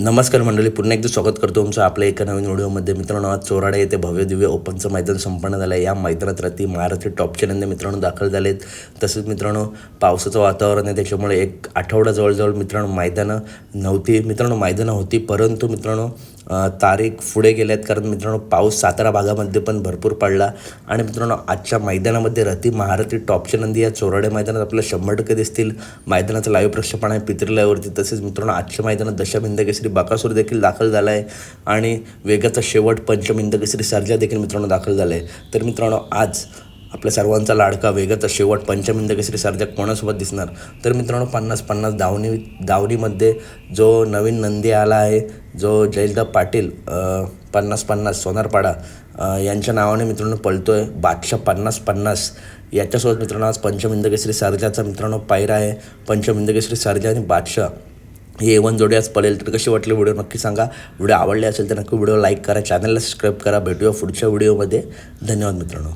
नमस्कार मंडळी पुन्हा एकदा स्वागत करतो तुमचं आपल्या एका नवीन व्हिडिओमध्ये. मित्रांनो आज चोराडा येथे भव्य दिव्य ओपनचं मैदान संपन्न झालं आहे. या मैदानात रात्री महाराष्ट्र टॉपचे मित्रांनो दाखल झाले आहेत तसेच मित्रांनो पावसाचं वातावरण आहे त्याच्यामुळे एक आठवडा जवळजवळ मित्रांनो मैदानं नव्हती मित्रांनो मैदानं होती परंतु मित्रांनो तारीख पुढे गेले आहेत कारण मित्रांनो पाऊस सातारा भागामध्ये पण भरपूर पडला. आणि मित्रांनो आजच्या मैदानामध्ये रती महारथी टॉपच्या नंदी या चोराडे मैदानात आपल्याला शंभर टक्के दिसतील. मैदानाचं लाईव्ह प्रक्षेपण आहे पितृलयावरती. तसेच मित्रांनो आजच्या मैदानात दशमिंद केसरी बाकासूर देखील दाखल झाला आहे आणि वेगाचा शेवट पंचमिंद केसरी सर्जा देखील मित्रांनो दाखल झाला आहे तर मित्रांनो आज आपल्या सर्वांचा लाडका वेगाचा शेवट पंचमिंद केसरी सर्जक कोणासोबत दिसणार? तर मित्रांनो पन्नास पन्नास दावणी दावणीमध्ये जो नवीन नंदी आला आहे जो जयलदा पाटील पन्नास पन्नास सोनारपाडा यांच्या नावाने मित्रांनो पळतो आहे बादशाह पन्नास पन्नास. याच्यासोबत मित्रांनो आज पंचमिंद केसरी सर्जाचा मित्रांनो पायरा आहे पंचमिंद केसरी सर्जा आणि बादशाह. हे एवन जोडी आज पडेल तर कशी वाटली व्हिडिओ नक्की सांगा. व्हिडिओ आवडले असेल तर नक्की व्हिडिओ लाईक करा चॅनलला सबस्क्राईब करा. भेटूया पुढच्या व्हिडिओमध्ये. धन्यवाद मित्रांनो.